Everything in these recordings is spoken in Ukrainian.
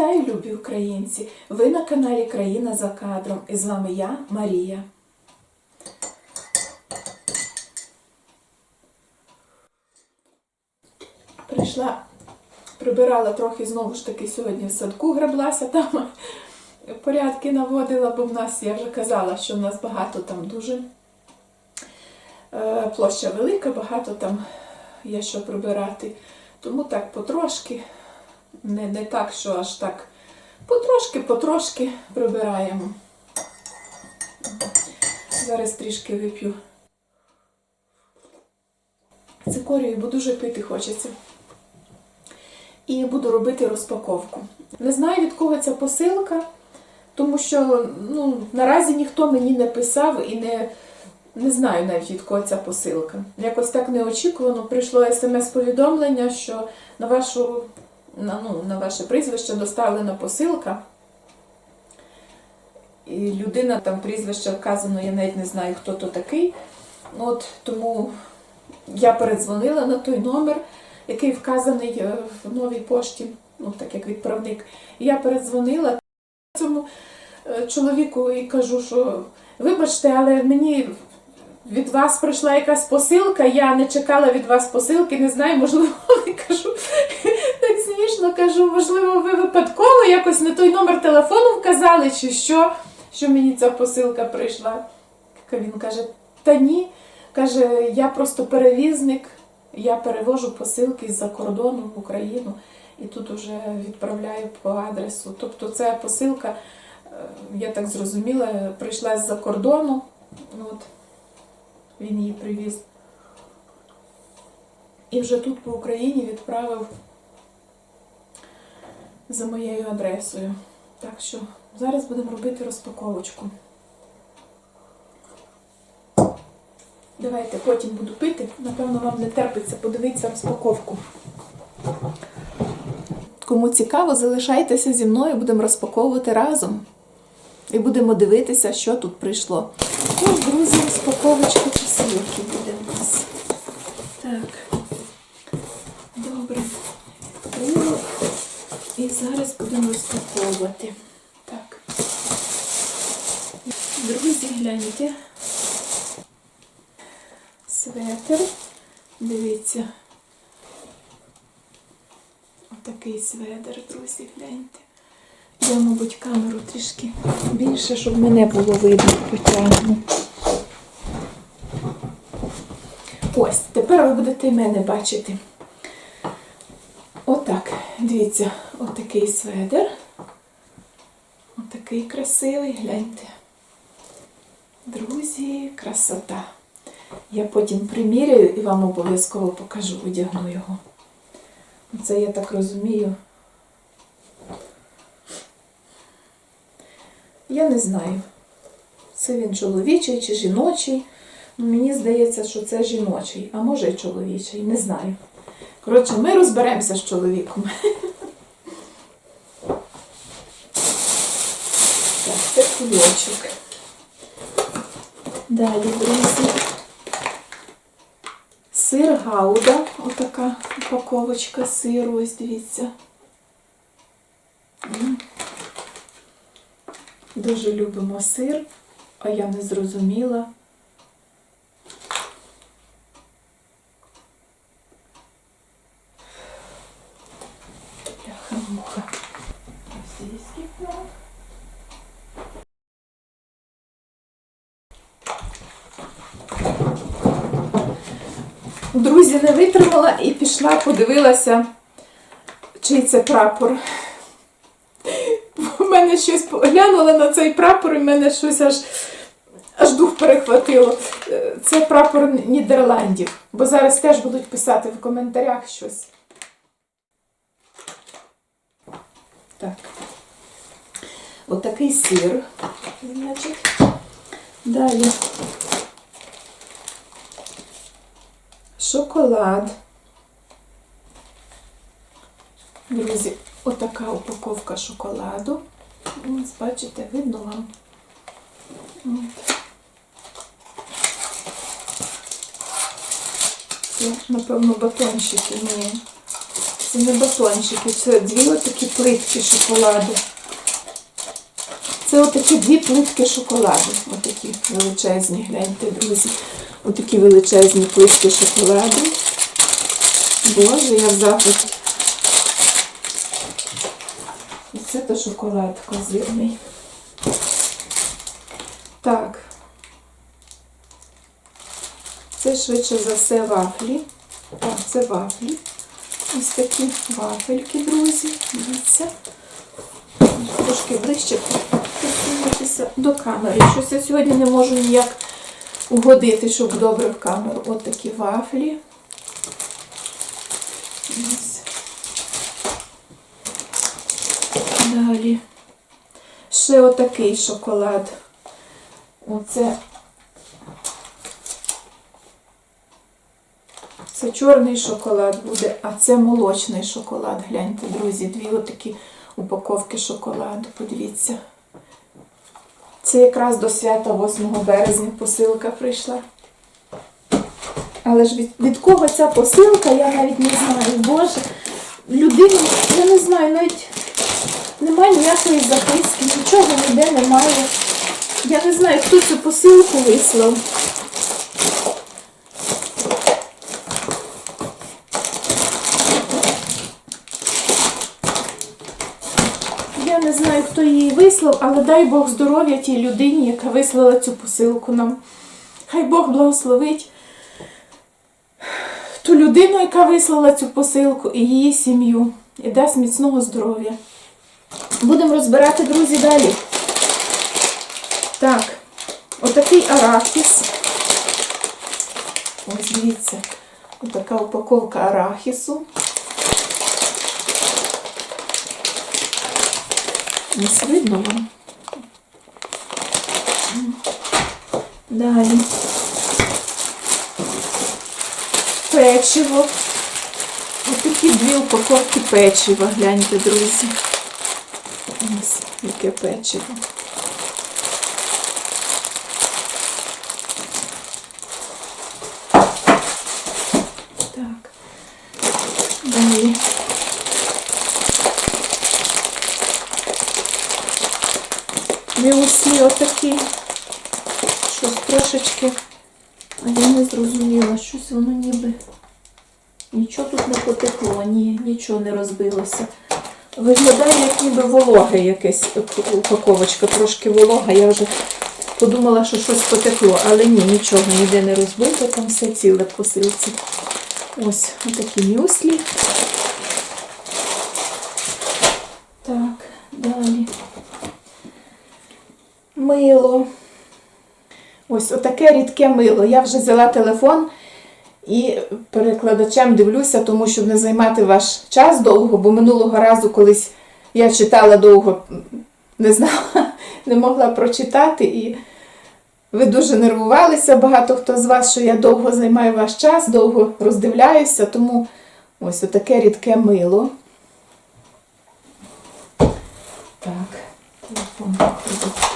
Вітаю, любі українці! Ви на каналі Країна за кадром. І з вами я, Марія. Прийшла, прибирала трохи знову ж таки сьогодні в садку граблася там, порядки наводила, бо в нас, я вже казала, що в нас багато там дуже е, площа велика, багато там є що прибирати. Тому так потрошки, не, не так, що аж так потрошки-потрошки прибираємо. Зараз трішки вип'ю цикорію, бо дуже пити хочеться. І буду робити розпаковку. Не знаю, від кого ця посилка, тому що ну, наразі ніхто мені не писав і не, не знаю навіть від кого ця посилка. Якось так неочікувано прийшло смс-повідомлення, що на вашу на, ну, на ваше прізвище доставлена посилка. І людина там прізвище вказано, я навіть не знаю, хто то такий. От Тому я передзвонила на той номер, який вказаний е, в новій пошті, ну так як відправник. Я передзвонила цьому е, чоловіку і кажу, що вибачте, але мені від вас прийшла якась посилка, я не чекала від вас посилки, не знаю, можливо, кажу, так смішно кажу, можливо, ви випадково якось не той номер телефону вказали, чи що, що мені ця посилка прийшла. Він каже, та ні. Каже, я просто перевізник, я перевожу посилки з-за кордону в Україну і тут вже відправляю по адресу. Тобто ця посилка, е, я так зрозуміла, прийшла з-за кордону. От, він її привіз. І вже тут по Україні відправив за моєю адресою. Так що зараз будемо робити розпаковочку. Давайте потім буду пити. Напевно, вам не терпиться подивитися розпаковку. Кому цікаво, залишайтеся зі мною, будемо розпаковувати разом. І будемо дивитися, що тут прийшло. Ну, друзі, розпаковочка посилки буде у нас. Так. Добре. Відкрила. І зараз будемо розпаковувати. Так. Друзі, гляньте. Светер. Дивіться. Отакий сведер, друзі, гляньте. Я, мабуть, камеру трішки більше, щоб мене було видно потягну. Ось, тепер ви будете мене бачити. Отак, дивіться, отакий сведер. Отакий красивий, гляньте. Друзі, красота. Я потім приміряю і вам обов'язково покажу, одягну його. Це я так розумію. Я не знаю, це він чоловічий чи жіночий. Мені здається, що це жіночий, а може і чоловічий, не знаю. Коротше, ми розберемося з чоловіком. Так, це кульочок. Далі, друзі. Сир гауда, отака упаковочка сиру, ось дивіться. Дуже любимо сир, а я не зрозуміла. Бляха-муха. Російський флаг. Друзі, не витримала подивилася, чий це прапор. У мене щось глянула на цей прапор, і в мене щось аж, аж дух перехватило. Е, Це прапор Нідерландів, бо зараз теж будуть писати в коментарях щось. Так. Отакий сир. Значить, Далі. Шоколад. Друзі, отака упаковка шоколаду. Ось, бачите, видно вам. Це, напевно, батончики. Ні. Це не батончики, це дві отакі плитки шоколаду. Це отакі дві плитки шоколаду. Отакі величезні, гляньте, друзі. Отакі величезні плитки шоколаду. Боже, я в захваті. І це то шоколад козирний. Так. Це швидше за все вафлі. Так, це вафлі. Ось такі вафельки, друзі. Дивіться. Трошки ближче присунутися до камери. Щось я сьогодні не можу ніяк угодити, щоб добре в камеру. От такі вафлі. Ось. Далі. Ще отакий шоколад. Оце. Це чорний шоколад буде, а це молочний шоколад. Гляньте, друзі, дві отакі упаковки шоколаду. Подивіться. Це якраз до свята 8 березня посилка прийшла. Але ж від, від кого ця посилка, я навіть не знаю. Боже, людина, я не знаю, навіть немає ніякої записки, нічого ніде немає. Я не знаю, хто цю посилку вислав. Я не знаю, хто її вислав, але дай Бог здоров'я тій людині, яка вислала цю посилку нам. Хай Бог благословить ту людину, яка вислала цю посилку, і її сім'ю, і дасть міцного здоров'я. Будемо розбирати, друзі, далі. Так, отакий арахіс. Ось дивіться, отака упаковка арахісу. Ось видно вам. Далі. Печиво. Ось такі дві упаковки печива, гляньте, друзі. Ось яке печиво. Так. Далі. Мюслі отакі. Щось трошечки. А я не зрозуміла, щось воно ніби. Нічого тут не потекло, ні, нічого не розбилося. Виглядає, як ніби вологе якесь упаковочка, трошки волога. Я вже подумала, що щось потекло, але ні, нічого ніде не розбито, там все ціле в посилці. Ось отакі мюслі. Так, далі. Мило. Ось отаке рідке мило. Я вже взяла телефон і перекладачем дивлюся, тому щоб не займати ваш час довго, бо минулого разу колись я читала довго, не знала, не могла прочитати. І ви дуже нервувалися, багато хто з вас, що я довго займаю ваш час, довго роздивляюся, тому ось отаке рідке мило. Так, телефон виходить.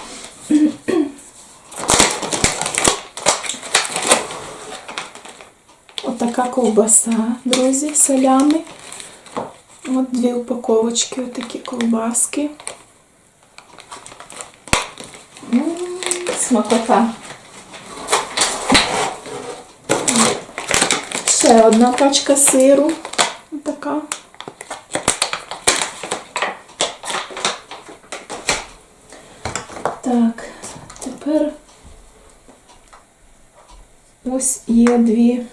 Отака ковбаса, друзі, солями. От дві упаковочки, отакі ковбаски. Смакота. Ще одна пачка сиру. Така. Так, тепер ось є дві.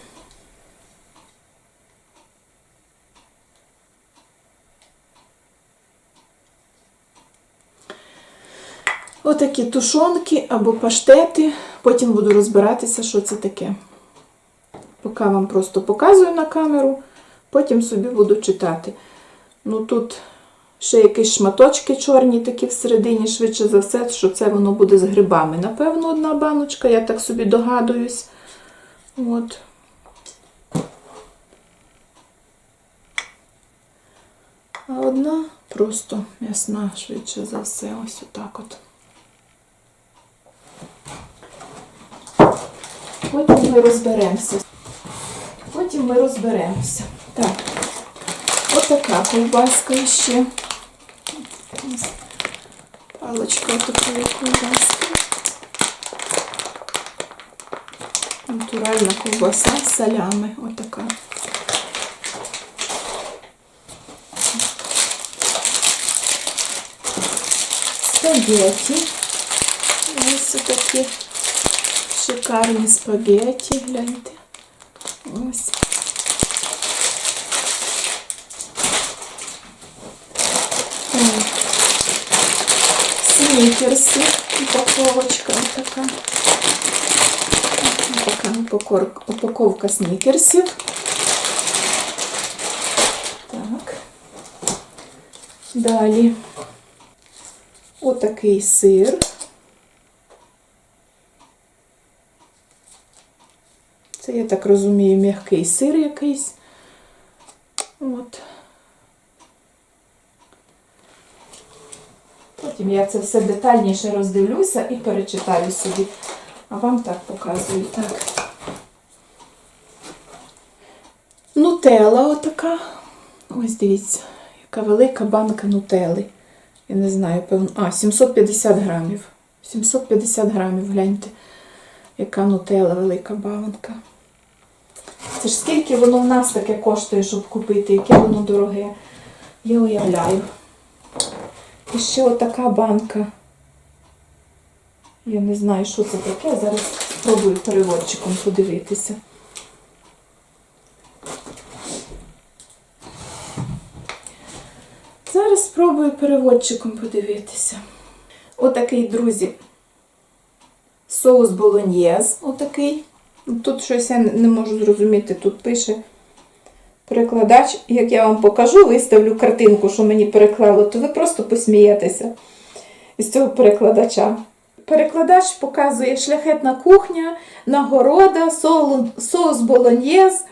Отакі тушонки або паштети. Потім буду розбиратися, що це таке. Поки вам просто показую на камеру, потім собі буду читати. Ну тут Ще якісь шматочки чорні такі всередині, швидше за все, що це воно буде з грибами. Напевно, одна баночка, я так собі догадуюсь. От. А одна просто м'ясна, швидше за все, ось отак от. Потім ми розберемося. Потім ми розберемося. Так, отака ковбаска ще. Палочка такої ковбаски. Натуральна ковбаса з салями. Отака. Спагетті. Ось такі шикарні спагетті, гляньте. Ось. Так. Снікерси, упаковочка така. Така упакор- упаковка снікерсів. Так. Далі. Отакий сир. Це, я так розумію, м'який сир якийсь. От. Потім я це все детальніше роздивлюся і перечитаю собі. А вам так показую. Так. Нутелла отака. Ось дивіться, яка велика банка нутели. Я не знаю, певно. А, 750 грамів. 750 грамів, гляньте. Яка нутелла велика банка. Це ж скільки воно в нас таке коштує, щоб купити, яке воно дороге. Я уявляю. І ще отака банка. Я не знаю, що це таке. Зараз спробую переводчиком подивитися. Зараз спробую переводчиком подивитися. Отакий, друзі, соус болоньєз. Отакий. Тут щось я не можу зрозуміти. Тут пише перекладач. Як я вам покажу, виставлю картинку, що мені переклало, то ви просто посмієтеся із цього перекладача. Перекладач показує шляхетна кухня, нагорода, соус болоньєз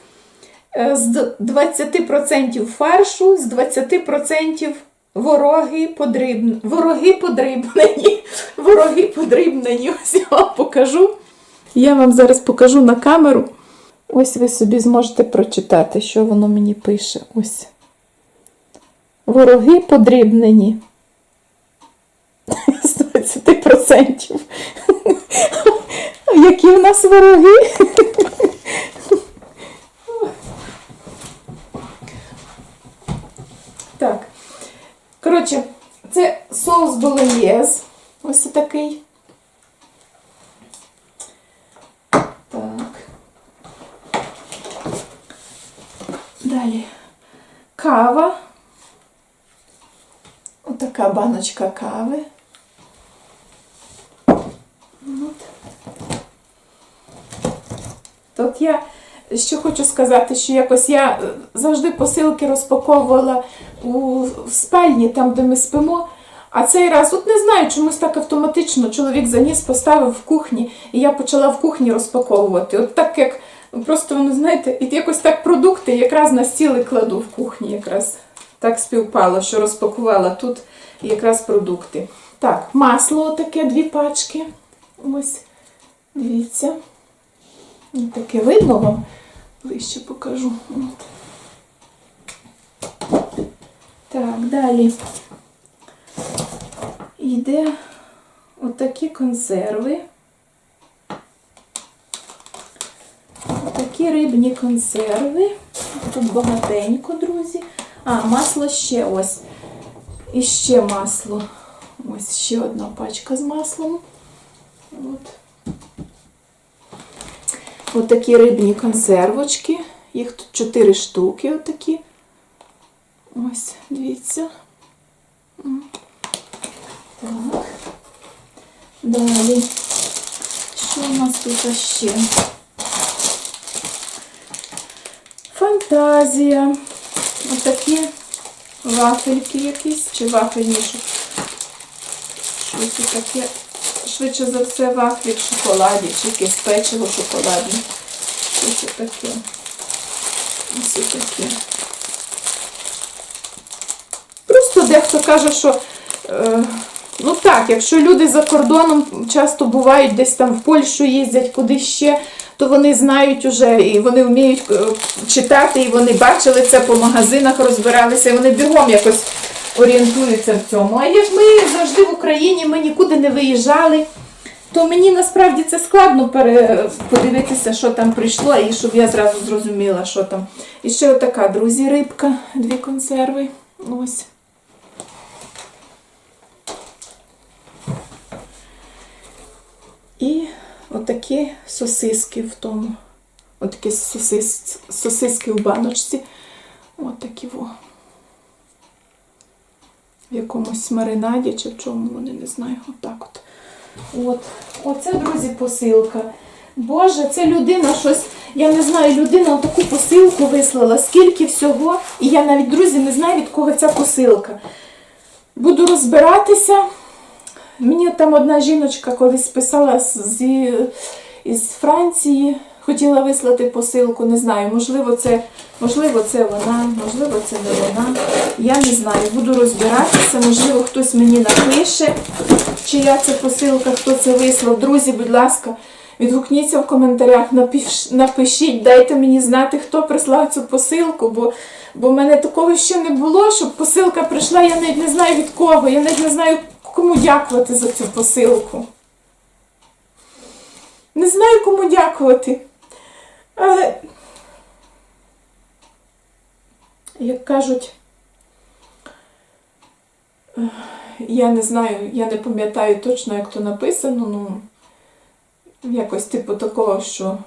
е, з 20% фаршу, з 20% вороги подрібнені. Вороги подрібнені. Вороги подрібнені. Ось я вам покажу. Я вам зараз покажу на камеру. Ось ви собі зможете прочитати, що воно мені пише. Ось. Вороги подрібнені. З 20%. Які в нас вороги? Так. Коротше, це соус болоньєз. Ось такий. Так. Далі. Кава. Отака баночка кави. От. Тут я що хочу сказати, що якось я завжди посилки розпаковувала у спальні, там, де ми спимо. А цей раз, от не знаю, чомусь так автоматично чоловік заніс, поставив в кухні, і я почала в кухні розпаковувати. От так як просто воно, знаєте, і якось так продукти якраз на стіли кладу в кухні, якраз так співпало, що розпакувала тут якраз продукти. Так, масло таке, дві пачки. Ось, дивіться. Таке видно вам. Ближче покажу. От. Так, далі йде отакі консерви. Такі рибні консерви. Тут багатенько, друзі. А, масло ще ось. І ще масло. Ось ще одна пачка з маслом. От. Отакі рибні консервочки. Їх тут 4 штуки отакі. Ось, дивіться. Так. Далі. Що у нас тут ще? Фантазія. Отакі вафельки якісь, чи вафельні, щось таке. Швидше за все вафлі в шоколаді, чи якесь печиво шоколадне. Щось таке. Ось таке. Просто дехто каже, що е, ну так, якщо люди за кордоном часто бувають десь там в Польщу їздять, куди ще, то вони знають уже і вони вміють е, читати, і вони бачили це по магазинах, розбиралися, і вони бігом якось орієнтуються в цьому. А як ми завжди в Україні, ми нікуди не виїжджали. То мені насправді це складно подивитися, що там прийшло, і щоб я зразу зрозуміла, що там. І ще отака, друзі, рибка, дві консерви. Ось. І отакі сосиски в тому. Отакі сосис... сосиски в баночці. Отакі во. В якомусь маринаді чи в чому вони не знаю. Отак от. От. Оце, друзі, посилка. Боже, це людина щось. Я не знаю, людина таку посилку вислала, скільки всього. І я навіть, друзі, не знаю, від кого ця посилка. Буду розбиратися. Мені там одна жіночка колись писала з, із Франції, хотіла вислати посилку, не знаю, можливо, це, можливо, це вона, можливо, це не вона. Я не знаю, буду розбиратися, можливо, хтось мені напише, чия це посилка, хто це вислав. Друзі, будь ласка, відгукніться в коментарях, напиш, напишіть, дайте мені знати, хто прислав цю посилку, бо в мене такого ще не було, щоб посилка прийшла, я навіть не знаю від кого, я навіть не знаю, кому дякувати за цю посилку. Не знаю, кому дякувати. Але, як кажуть, я не знаю, я не пам'ятаю точно, як то написано, ну, якось типу такого, що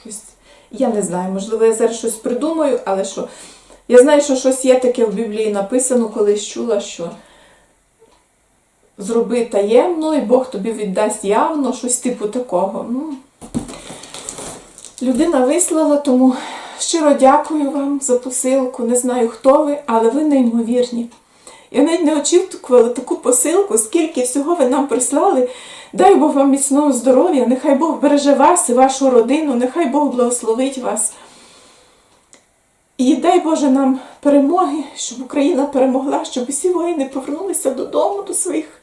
щось, я не знаю, можливо, я зараз щось придумаю, але що. Я знаю, що щось є таке в Біблії написано, колись чула, що зроби таємно, і Бог тобі віддасть явно, щось типу такого. Ну, людина вислала, тому щиро дякую вам за посилку. Не знаю, хто ви, але ви неймовірні. Я навіть не очікувала таку посилку, скільки всього ви нам прислали. Дай Бог вам міцного здоров'я, нехай Бог береже вас і вашу родину, нехай Бог благословить вас. І дай Боже нам перемоги, щоб Україна перемогла, щоб усі воїни повернулися додому, до своїх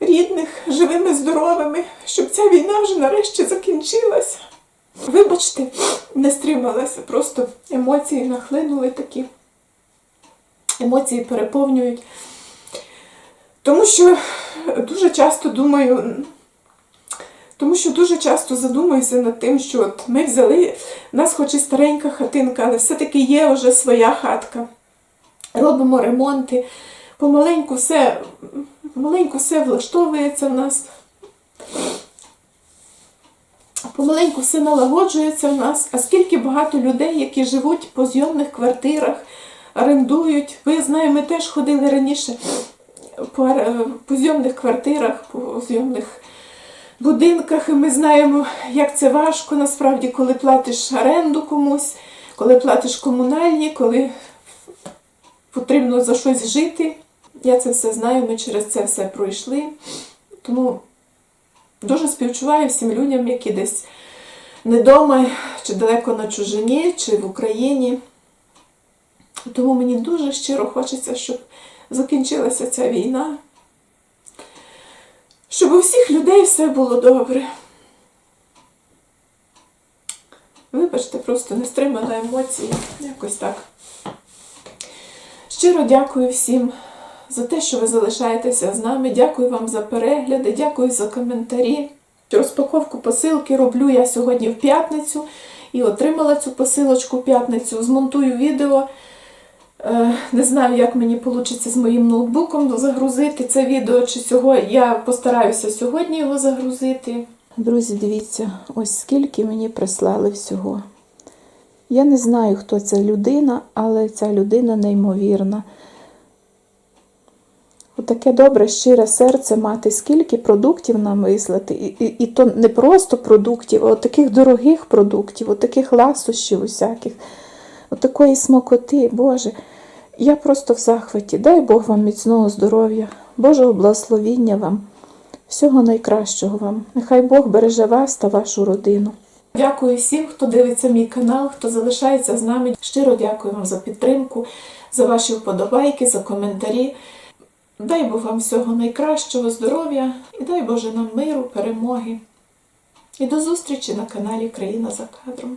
рідних, живими, здоровими, щоб ця війна вже нарешті закінчилася. Вибачте, не стрималася, просто емоції нахлинули такі. Емоції переповнюють. Тому що дуже часто думаю, тому що дуже часто задумуюся над тим, що от ми взяли, в нас хоч і старенька хатинка, але все-таки є вже своя хатка. Робимо ремонти, помаленьку все, помаленьку все влаштовується в нас. Помаленьку все налагоджується в нас, а скільки багато людей, які живуть по зйомних квартирах, орендують. Ви знаєте, ми теж ходили раніше по, по зйомних квартирах, по зйомних будинках, і ми знаємо, як це важко насправді, коли платиш оренду комусь, коли платиш комунальні, коли потрібно за щось жити. Я це все знаю, ми через це все пройшли. Тому дуже співчуваю всім людям, які десь не вдома, чи далеко на чужині, чи в Україні. Тому мені дуже щиро хочеться, щоб закінчилася ця війна. Щоб у всіх людей все було добре. Вибачте, просто не стримана емоції. Якось так. Щиро дякую всім за те, що ви залишаєтеся з нами. Дякую вам за перегляди, дякую за коментарі. Розпаковку посилки роблю я сьогодні в п'ятницю і отримала цю посилочку в п'ятницю. Змонтую відео. Е, Не знаю, як мені вийде з моїм ноутбуком загрузити це відео чи сьогодні. Я постараюся сьогодні його загрузити. Друзі, дивіться, ось скільки мені прислали всього. Я не знаю, хто ця людина, але ця людина неймовірна. Отаке добре, щире серце мати, скільки продуктів нам вислати. І, і, і то не просто продуктів, а от таких дорогих продуктів, от таких ласощів усяких, от такої смакоти, Боже. Я просто в захваті. Дай Бог вам міцного здоров'я, Божого благословіння вам, всього найкращого вам. Нехай Бог береже вас та вашу родину. Дякую всім, хто дивиться мій канал, хто залишається з нами. Щиро дякую вам за підтримку, за ваші вподобайки, за коментарі. Дай Бог вам всього найкращого здоров'я і дай Боже нам миру, перемоги. І до зустрічі на каналі Країна за кадром.